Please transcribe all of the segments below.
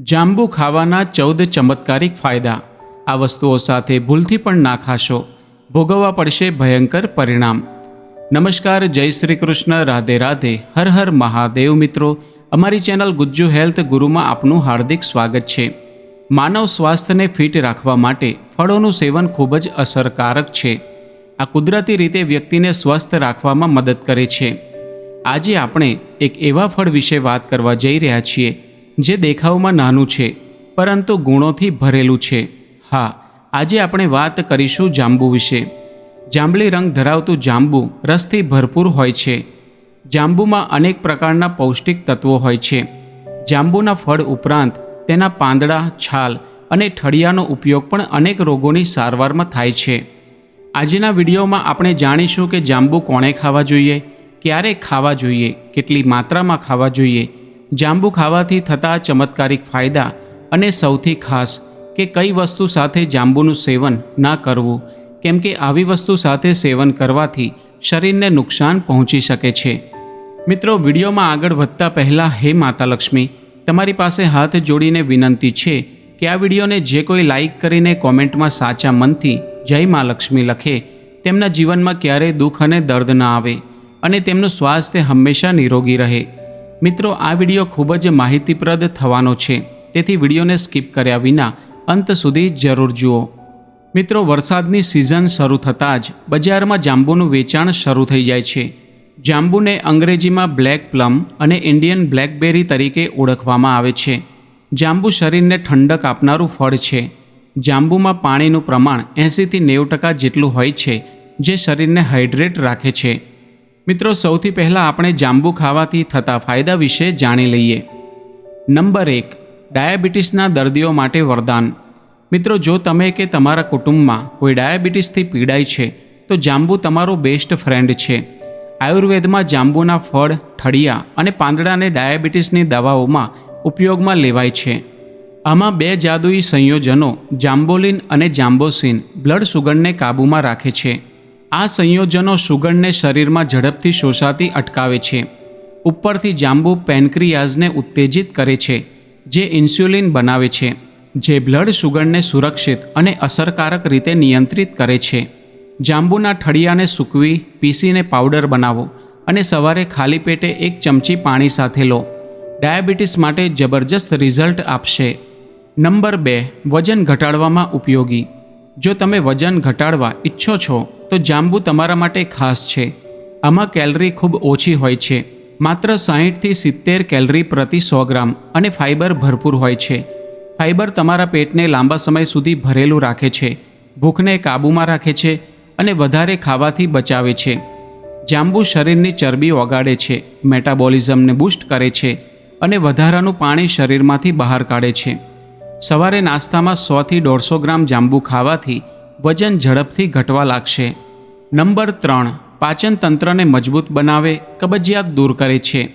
જાંબુ ખાવાના ચૌદ ચમત્કારિક ફાયદા. આ વસ્તુઓ સાથે ભૂલથી પણ ના ખાશો. ભોગવવા પડશે ભયંકર પરિણામ. નમસ્કાર, જય શ્રી કૃષ્ણ, રાધે રાધે. હર હર મહાદેવ મિત્રો. અમારી ચેનલ ગુજ્જુ હેલ્થ ગુરુમાં આપનું હાર્દિક સ્વાગત છે. માનવ સ્વાસ્થ્યને ફિટ રાખવા માટે ફળોનું સેવન ખૂબ જ અસરકારક છે. આ કુદરતી રીતે વ્યક્તિને સ્વસ્થ રાખવામાં મદદ કરે છે. આજે આપણે એક એવા ફળ વિશે વાત કરવા જઈ રહ્યા છીએ જે દેખાવમાં નાનું છે, પરંતુ ગુણોથી ભરેલું છે. હા, આજે આપણે વાત કરીશું જાંબુ વિશે. જાંબલી રંગ ધરાવતું જાંબુ રસથી ભરપૂર હોય છે. જાંબુમાં અનેક પ્રકારના પૌષ્ટિક તત્વો હોય છે. જાંબુના ફળ ઉપરાંત તેના પાંદડા, છાલ અને ઠળિયાનો ઉપયોગ પણ અનેક રોગોની સારવારમાં થાય છે. આજના વિડીયોમાં આપણે જાણીશું કે જાંબુ કોણે ખાવા જોઈએ, ક્યારે ખાવા જોઈએ, કેટલી માત્રામાં ખાવા જોઈએ જાંબુ ખાવાથી થતા ચમત્કારિક ફાયદા અને સૌથી ખાસ કે કઈ વસ્તુ સાથે જાંબુનું સેવન ના કરવું, કેમ કે આવી વસ્તુ સાથે સેવન કરવાથી શરીરને નુકસાન પહોંચી શકે છે. મિત્રો, વિડીયોમાં આગળ વધતા પહેલાં, હે માતા લક્ષ્મી, તમારી પાસે હાથ જોડીને વિનંતી છે કે આ વિડીયોને જે કોઈ લાઈક કરીને કોમેન્ટમાં સાચા મનથી જય મા લક્ષ્મી લખે, તેમના જીવનમાં ક્યારેય દુઃખ અને દર્દ ન આવે અને તેમનું સ્વાસ્થ્ય હંમેશા નિરોગી રહે. મિત્રો, આ વીડિયો ખૂબ જ માહિતીપ્રદ થવાનો છે. તેથી વિડીયોને સ્કીપ કર્યા વિના અંત સુધી જરૂર જુઓ. મિત્રો, વરસાદની સિઝન શરૂ થતાં જ બજારમાં જાંબુનું વેચાણ શરૂ થઈ જાય છે. જાંબુને અંગ્રેજીમાં બ્લેક પ્લમ અને ઇન્ડિયન બ્લેકબેરી તરીકે ઓળખવામાં આવે છે. જાંબુ શરીરને ઠંડક આપનારું ફળ છે. જાંબુમાં પાણીનું પ્રમાણ એંસીથી નેવું ટકા જેટલું હોય છે, જે શરીરને હાઇડ્રેટ રાખે છે. મિત્રો, સૌથી પહેલાં આપણે જાંબુ ખાવાથી થતા ફાયદા વિશે જાણી લઈએ. નંબર એક, ડાયાબિટીસના દર્દીઓ માટે વરદાન. મિત્રો, જો તમે કે તમારા કુટુંબમાં કોઈ ડાયાબિટીસથી પીડાય છે, તો જાંબુ તમારો બેસ્ટ ફ્રેન્ડ છે. આયુર્વેદમાં જાંબુના ફળ, ઠળિયા અને પાંદડાને ડાયાબિટીસની દવાઓમાં ઉપયોગમાં લેવાય છે. આમાં બે જાદુઈ સંયોજનો, જાંબોલિન અને જાંબોસિન બ્લડ સુગરને કાબૂમાં રાખે છે. આ સંયોજનો સુગરને શરીરમાં ઝડપથી શોષાતી અટકાવે છે. ઉપરથી જાંબુ પેનક્રિયાઝને ઉત્તેજિત કરે છે, જે ઇન્સ્યુલિન બનાવે છે, જે બ્લડ સુગરને સુરક્ષિત અને અસરકારક રીતે નિયંત્રિત કરે છે. જાંબુના ઠળિયાને સૂકવી, પીસીને પાવડર બનાવો અને સવારે ખાલી પેટે એક ચમચી પાણી સાથે લો. ડાયાબિટીસ માટે જબરજસ્ત રિઝલ્ટ આપશે. નંબર બે, વજન ઘટાડવામાં ઉપયોગી. જો તમે વજન ઘટાડવા ઈચ્છો છો, તો જાંબુ તમારા માટે ખાસ છે. આમાં કેલરી ખૂબ ઓછી હોય છે. માત્ર સાહીઠથી સિત્તેર કેલરી પ્રતિ સો ગ્રામ અને ફાઇબર ભરપૂર હોય છે. ફાઇબર તમારા પેટને લાંબા સમય સુધી ભરેલું રાખે છે, ભૂખને કાબૂમાં રાખે છે અને વધારે ખાવાથી બચાવે છે. જાંબુ શરીરની ચરબી ઓગાળે છે, મેટાબોલિઝમને બૂસ્ટ કરે છે અને વધારાનું પાણી શરીરમાંથી બહાર કાઢે છે. સવારે નાસ્તામાં સોથી દોઢસો ગ્રામ જાંબુ ખાવાથી વજન ઝડપથી ઘટવા લાગશે. નંબર ત્રણ, પાચન તંત્રને મજબૂત બનાવે કબજિયાત દૂર કરે છે.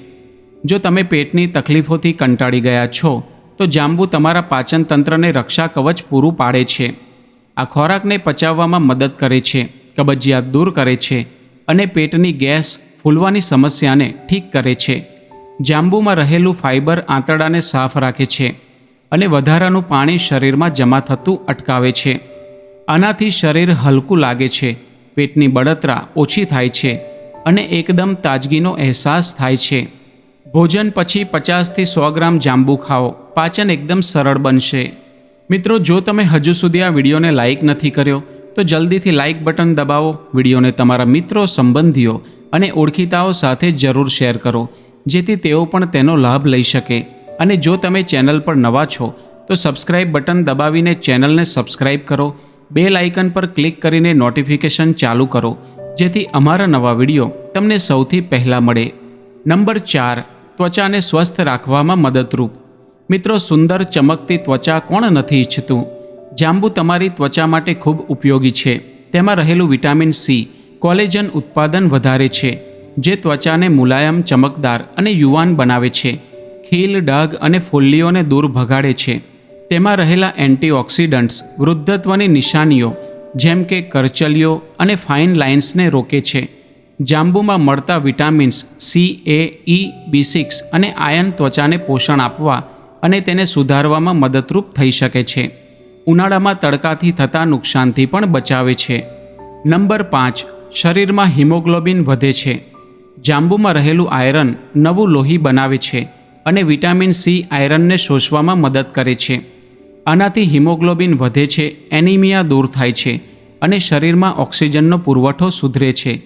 જો તમે પેટની તકલીફોથી કંટાળી ગયા છો, તો જાંબુ તમારા પાચન તંત્રને રક્ષા કવચ પૂરું પાડે છે. આ ખોરાકને પચાવવામાં મદદ કરે છે, કબજિયાત દૂર કરે છે અને પેટની ગેસ ફૂલવાની સમસ્યાને ઠીક કરે છે. જાંબુમાં રહેલું ફાઇબર આંતરડાને સાફ રાખે છે. અને વધારાનું પાણી શરીરમાં જમા થતું અટકાવે છે. આનાથી શરીર હલકું લાગે છે, પેટની બળતરા ઓછી થાય છે અને એકદમ તાજગીનો અહેસાસ થાય છે. ભોજન પછી પચાસથી સો ગ્રામ જાંબુ ખાઓ, પાચન એકદમ સરળ બનશે. મિત્રો, જો તમે હજુ સુધી આ વિડીયોને લાઇક નથી કર્યો, તો જલ્દીથી લાઇક બટન દબાવો, વિડીયોને તમારા મિત્રો, સંબંધીઓ અને ઓળખીતાઓ સાથે જરૂર શેર કરો, જેથી તેઓ પણ તેનો લાભ લઈ શકે. અને જો તમે ચેનલ પર નવા છો, તો સબસ્ક્રાઇબ બટન દબાવીને ચેનલને સબસ્ક્રાઇબ કરો. બે લાઇકન પર ક્લિક કરીને નોટિફિકેશન ચાલુ કરો, જેથી અમારા નવા વીડિયો તમને સૌથી પહેલાં મળે. નંબર ચાર, ત્વચાને સ્વસ્થ રાખવામાં મદદરૂપ. મિત્રો, સુંદર, ચમકતી ત્વચા કોણ નથી ઈચ્છતું? જાંબુ તમારી ત્વચા માટે ખૂબ ઉપયોગી છે. તેમાં રહેલું વિટામિન સી, કોલેજન ઉત્પાદન વધારે છે, જે ત્વચાને મુલાયમ, ચમકદાર અને યુવાન બનાવે છે. ખીલ, ડાઘ અને ફોલ્લીઓને દૂર ભગાડે છે. તેમાં રહેલા એન્ટીઓક્સિડન્ટ્સ વૃદ્ધત્વની નિશાનીઓ, જેમ કે કરચલીઓ અને ફાઇન લાઇન્સને રોકે છે. જાંબુમાં મળતા vitamins C A E B six અને આયન ત્વચાને પોષણ આપવા અને તેને સુધારવામાં મદદરૂપ થઈ શકે છે. ઉનાળામાં તડકાથી થતા નુકસાનથી પણ બચાવે છે. નંબર પાંચ, શરીરમાં હિમોગ્લોબિન વધે છે. જાંબુમાં રહેલું આયરન નવું લોહી બનાવે છે. અને વિટામિન સી આયરનને શોષવામાં મદદ કરે છે. આનાથી હિમોગ્લોબિન વધે છે, એનિમિયા દૂર થાય છે અને શરીરમાં ઓક્સિજનનો પુરવઠો સુધરે છે.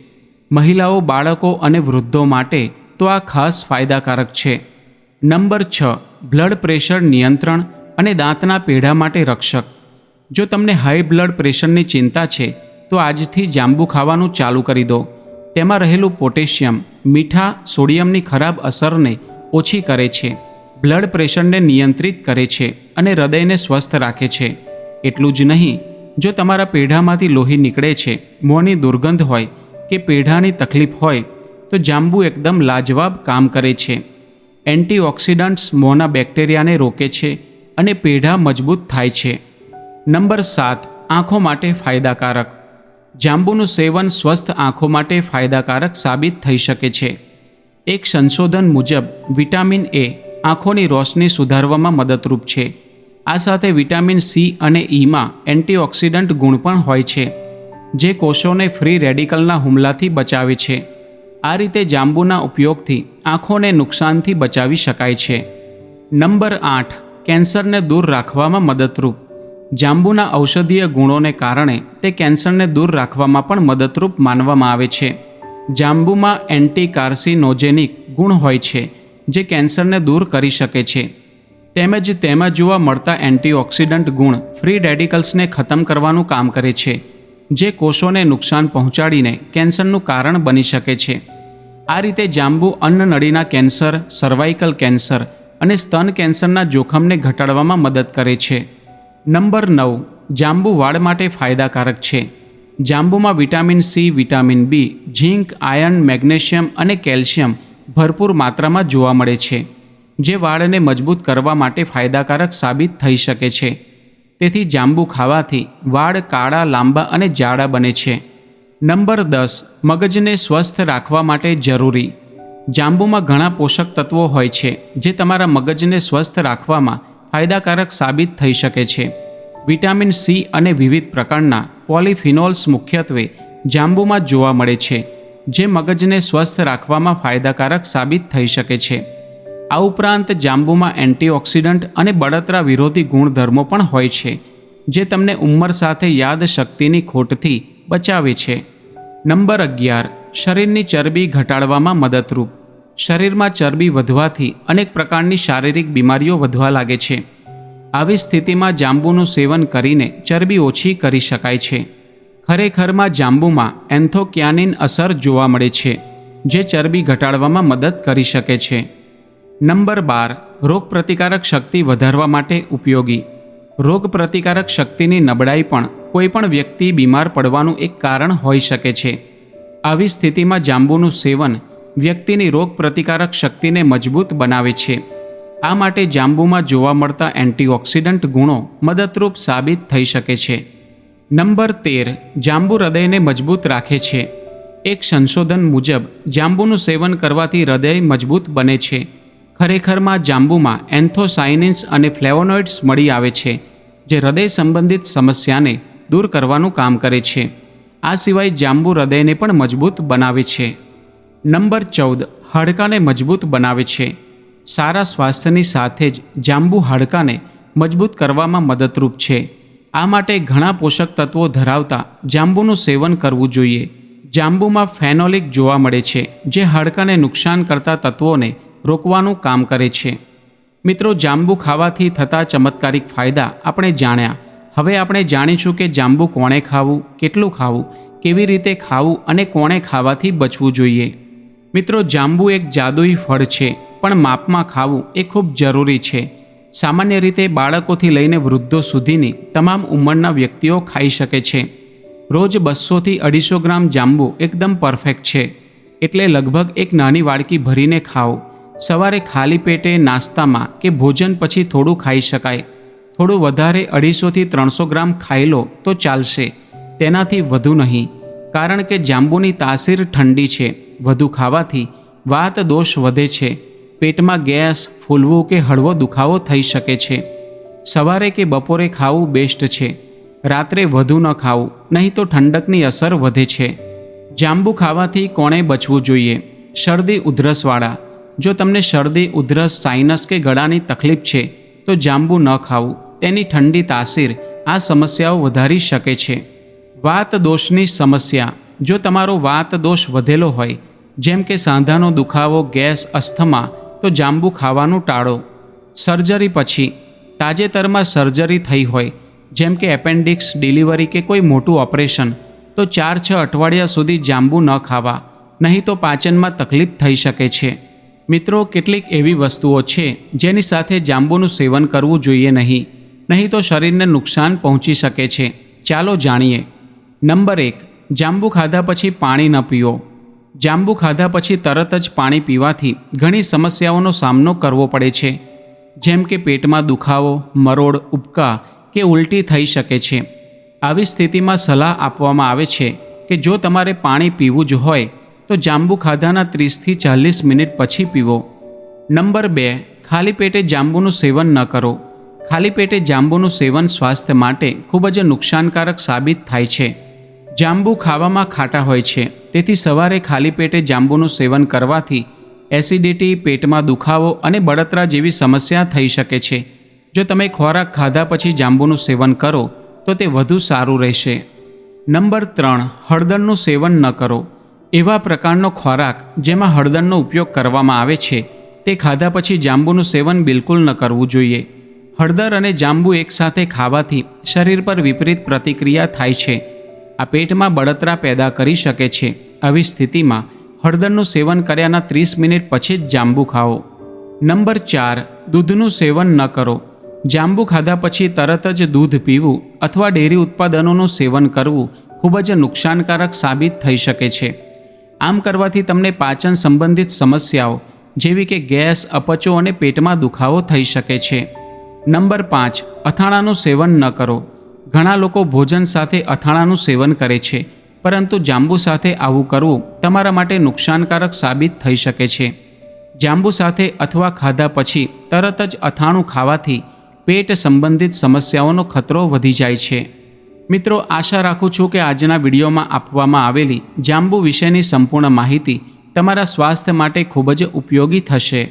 મહિલાઓ, બાળકો અને વૃદ્ધો માટે તો આ ખાસ ફાયદાકારક છે. નંબર છ, બ્લડ પ્રેશર નિયંત્રણ અને દાંતના પેઢા માટે રક્ષક. જો તમને હાઈ બ્લડ પ્રેશરની ચિંતા છે, તો આજથી જાંબુ ખાવાનું ચાલુ કરી દો. તેમાં રહેલું પોટેશિયમ, મીઠા, સોડિયમની ખરાબ અસરને ઓછી કરે છે. બ્લડ પ્રેશરને નિયંત્રિત કરે છે અને હૃદયને સ્વસ્થ રાખે છે. એટલું જ નહીં, જો તમારા પેઢામાંથી લોહી નીકળે છે, મોંની દુર્ગંધ હોય કે પેઢાની તકલીફ હોય, તો જાંબુ એકદમ લાજવાબ કામ કરે છે. એન્ટીઓક્સિડન્ટ્સ મોંના બેક્ટેરિયાને રોકે છે અને પેઢા મજબૂત થાય છે. નંબર સાત, આંખો માટે ફાયદાકારક. જાંબુનું સેવન સ્વસ્થ આંખો માટે ફાયદાકારક સાબિત થઈ શકે છે. એક સંશોધન મુજબ, વિટામિન એ આંખોની રોશની સુધારવામાં મદદરૂપ છે. આ સાથે વિટામિન સી અને ઈમાં એન્ટીઓક્સિડન્ટ ગુણ પણ હોય છે, જે કોષોને ફ્રી રેડિકલના હુમલાથી બચાવે છે. આ રીતે જાંબુના ઉપયોગથી આંખોને નુકસાનથી બચાવી શકાય છે. નંબર આઠ, કેન્સરને દૂર રાખવામાં મદદરૂપ. જાંબુના ઔષધીય ગુણોને કારણે તે કેન્સરને દૂર રાખવામાં પણ મદદરૂપ માનવામાં આવે છે. જાંબુમાં એન્ટી કાર્સિનોજેનિક ગુણ હોય છે, જે કેન્સરને દૂર કરી શકે છે. તેમજ તેમાં જોવા મળતા એન્ટીઓક્સિડન્ટ ગુણ ફ્રી રેડિકલ્સને ખતમ કરવાનું કામ કરે છે, જે કોષોને નુકસાન પહોંચાડીને કેન્સરનું કારણ બની શકે છે. આ રીતે જાંબુ અન્નનળીના કેન્સર, સર્વાઇકલ કેન્સર અને સ્તન કેન્સરના જોખમને ઘટાડવામાં મદદ કરે છે. નંબર નવ, જાંબુ વાળ માટે ફાયદાકારક છે. જાંબુમાં vitamin C, vitamin B, zinc, iron, magnesium અને કેલ્શિયમ ભરપૂર માત્રામાં જોવા મળે છે, જે વાળને મજબૂત કરવા માટે ફાયદાકારક સાબિત થઈ શકે છે. તેથી જાંબુ ખાવાથી વાળ કાળા, લાંબા અને જાડા બને છે. નંબર દસ, મગજને સ્વસ્થ રાખવા માટે જરૂરી. જાંબુમાં ઘણા પોષક તત્વો હોય છે, જે તમારા મગજને સ્વસ્થ રાખવામાં ફાયદાકારક સાબિત થઈ શકે છે. વિટામિન સી અને વિવિધ પ્રકારના પોલિફિનોલ્સ મુખ્યત્વે જાંબુમાં જોવા મળે છે, જે મગજને સ્વસ્થ રાખવામાં ફાયદાકારક સાબિત થઈ શકે છે. આ ઉપરાંત જાંબુમાં એન્ટીઓક્સિડન્ટ અને બળતરા વિરોધી ગુણધર્મો પણ હોય છે, જે તમને ઉંમર સાથે યાદશક્તિની ખોટથી બચાવે છે. નંબર અગિયાર, શરીરની ચરબી ઘટાડવામાં મદદરૂપ. શરીરમાં ચરબી વધવાથી અનેક પ્રકારની શારીરિક બીમારીઓ વધવા લાગે છે. આવી સ્થિતિમાં જાંબુનું સેવન કરીને ચરબી ઓછી કરી શકાય છે. ખરેખરમાં જાંબુમાં એન્થોક્યાનિન અસર જોવા મળે છે, જે ચરબી ઘટાડવામાં મદદ કરી શકે છે. નંબર બાર, રોગપ્રતિકારક શક્તિ વધારવા માટે ઉપયોગી. રોગપ્રતિકારક શક્તિની નબળાઈ પણ કોઈપણ વ્યક્તિ બીમાર પડવાનું એક કારણ હોઈ શકે છે. આવી સ્થિતિમાં જાંબુનું સેવન વ્યક્તિની રોગપ્રતિકારક શક્તિને મજબૂત બનાવે છે. આ માટે જાંબુમાં જોવા મળતા એન્ટીઓક્સિડન્ટ ગુણો મદદરૂપ સાબિત થઈ શકે છે. નંબર તેર, જાંબુ હૃદયને મજબૂત રાખે છે. એક સંશોધન મુજબ, જાંબુનું સેવન કરવાથી હૃદય મજબૂત બને છે. ખરેખરમાં જાંબુમાં એન્થોસાયનિન્સ અને ફ્લેવોનોઇડ્સ મળી આવે છે, જે હૃદય સંબંધિત સમસ્યાને દૂર કરવાનું કામ કરે છે. આ સિવાય જાંબુ હૃદયને પણ મજબૂત બનાવે છે. નંબર ચૌદ, હાડકાને મજબૂત બનાવે છે. સારા સ્વાસ્થ્યની સાથે જ જાંબુ હાડકાને મજબૂત કરવામાં મદદરૂપ છે. આ માટે ઘણા પોષક તત્વો ધરાવતા જાંબુનું સેવન કરવું જોઈએ. જાંબુમાં ફેનોલિક જોવા મળે છે, જે હાડકાને નુકસાન કરતા તત્વોને રોકવાનું કામ કરે છે. મિત્રો, જાંબુ ખાવાથી થતા ચમત્કારિક ફાયદા આપણે જાણ્યા. હવે આપણે જાણીશું કે જાંબુ કોણે ખાવું, કેટલું ખાવું, કેવી રીતે ખાવું અને કોણે ખાવાથી બચવું જોઈએ. મિત્રો, જાંબુ એક જાદુઈ ફળ છે. પણ માપમાં ખાવું એ ખૂબ જરૂરી છે. સામાન્ય રીતે બાળકોથી લઈને વૃદ્ધો સુધીની તમામ ઉંમરના વ્યક્તિઓ ખાઈ શકે છે. રોજ બસોથી અઢીસો ગ્રામ જાંબુ એકદમ પરફેક્ટ છે. એટલે લગભગ એક નાની વાડકી ભરીને ખાઓ. સવારે ખાલી પેટે નાસ્તામાં કે ભોજન પછી થોડું ખાઈ શકાય. થોડું વધારે અઢીસોથી ત્રણસો ગ્રામ ખાઈ લો તો ચાલશે. તેનાથી વધુ નહીં. કારણ કે જાંબુની તાસીર ઠંડી છે. વધુ ખાવાથી વાત દોષ વધે છે. પેટમાં ગેસ, ફૂલવું કે હળવો દુખાવો થઈ શકે છે. સવારે કે બપોરે ખાવું બેસ્ટ છે. રાત્રે વધુ ન ખાવું, નહીં તો ઠંડકની અસર વધે છે. જાંબુ ખાવાથી કોણે બચવું જોઈએ? શરદી ઉધરસવાળા. જો તમને શરદી, ઉધરસ સાઇનસ કે ગળાની તકલીફ છે, તો જાંબુ ન ખાવું. તેની ઠંડી તાસીર આ સમસ્યાઓ વધારી શકે છે. વાત દોષની સમસ્યા. જો તમારો વાત દોષ વધેલો હોય, જેમ કે સાંધાનો દુખાવો, ગેસ, અસ્થમા તો જાંબુ ખાવાનું ટાળો. સર્જરી પછી, તાજેતરમાં સર્જરી થઈ હોય, જેમ કે એપેન્ડિક્સ, ડિલિવરી કે કોઈ મોટું ઓપરેશન, તો ચાર છ અઠવાડિયા સુધી જાંબુ ન ખાવા, નહીં તો પાચનમાં તકલીફ થઈ શકે છે. મિત્રો, કેટલીક એવી વસ્તુઓ છે, જેની સાથે જાંબુનું સેવન કરવું જોઈએ નહીં નહીં તો શરીરને નુકસાન પહોંચી શકે છે. ચાલો જાણીએ. નંબર એક, જાંબુ ખાધા પછી પાણી ન પીવો જાંબુ ખાધા પછી તરત જ પાણી પીવાથી ઘણી સમસ્યાઓનો સામનો કરવો પડે છે. જેમ કે પેટમાં દુખાવો, મરોડ, ઉબકા કે ઉલટી થઈ શકે છે. આવી સ્થિતિમાં સલાહ આપવામાં આવે છે કે જો તમારે પાણી પીવું જ હોય, તો જાંબુ ખાધાના ત્રીસથી ચાલીસ મિનિટ પછી પીવો. નંબર બે, ખાલી પેટે જાંબુનું સેવન ન કરો. ખાલી પેટે જાંબુનું સેવન સ્વાસ્થ્ય માટે ખૂબ જ નુકસાનકારક સાબિત થાય છે. જાંબુ ખાવામાં ખાટા હોય છે. તેથી સવારે ખાલી પેટે જાંબુનું સેવન કરવાથી એસિડિટી, પેટમાં દુખાવો અને બળતરા જેવી સમસ્યા થઈ શકે છે. જો તમે ખોરાક ખાધા પછી જાંબુનું સેવન કરો, તો તે વધુ સારું રહેશે. નંબર ત્રણ, હળદરનું સેવન ન કરો. એવા પ્રકારનો ખોરાક જેમાં હળદરનો ઉપયોગ કરવામાં આવે છે, તે ખાધા પછી જાંબુનું સેવન બિલકુલ ન કરવું જોઈએ. હળદર અને જાંબુ એકસાથે ખાવાથી શરીર પર વિપરીત પ્રતિક્રિયા થાય છે. આ પેટમાં બળતરા પેદા કરી શકે છે. આવી સ્થિતિમાં હળદરનું સેવન કર્યાના ત્રીસ મિનિટ પછી જ જાંબુ ખાઓ. નંબર ચાર, દૂધનું સેવન ન કરો. જાંબુ ખાધા પછી તરત જ દૂધ પીવું અથવા ડેરી ઉત્પાદનોનું સેવન કરવું ખૂબ જ નુકસાનકારક સાબિત થઈ શકે છે. આમ કરવાથી તમને પાચન સંબંધિત સમસ્યાઓ જેવી કે ગેસ, અપચો અને પેટમાં દુખાવો થઈ શકે છે. નંબર પાંચ, અથાણાનું સેવન ન કરો. ઘણા લોકો ભોજન સાથે અથાણાનું સેવન કરે છે, પરંતુ જાંબુ સાથે આવું કરવું તમારા માટે નુકસાનકારક સાબિત થઈ શકે છે. જાંબુ સાથે અથવા ખાધા પછી તરત જ અથાણું ખાવાથી પેટ સંબંધિત સમસ્યાઓનો ખતરો વધી જાય છે. મિત્રો, આશા રાખું છું કે આજના વિડીયોમાં આપવામાં આવેલી જાંબુ વિશેની સંપૂર્ણ માહિતી તમારા સ્વાસ્થ્ય માટે ખૂબ જ ઉપયોગી થશે.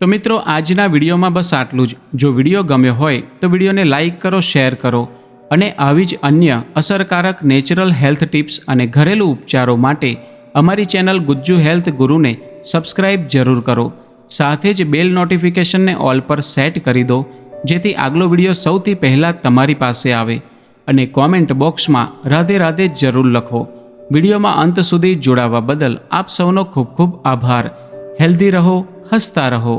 તો મિત્રો, આજના વિડીયોમાં બસ આટલું જ. જો વીડિયો ગમ્યો હોય તો વિડીયોને લાઇક કરો, શેર કરો. અને આવી જ અન્ય અસરકારક નેચરલ હેલ્થ ટિપ્સ અને ઘરેલું ઉપચારો માટે અમારી ચેનલ ગુજ્જુ હેલ્થ ગુરુને સબસ્ક્રાઇબ જરૂર કરો. સાથે જ બેલ નોટિફિકેશનને ઓલ પર સેટ કરી દો, જેથી આગલો વીડિયો સૌથી પહેલાં તમારી પાસે આવે અને કોમેન્ટ બોક્સમાં રાધે રાધે જરૂર લખો. વિડીયોમાં અંત સુધી જોડાવા બદલ આપ સૌનો ખૂબ ખૂબ આભાર. હેલ્ધી રહો, હસતા રહો.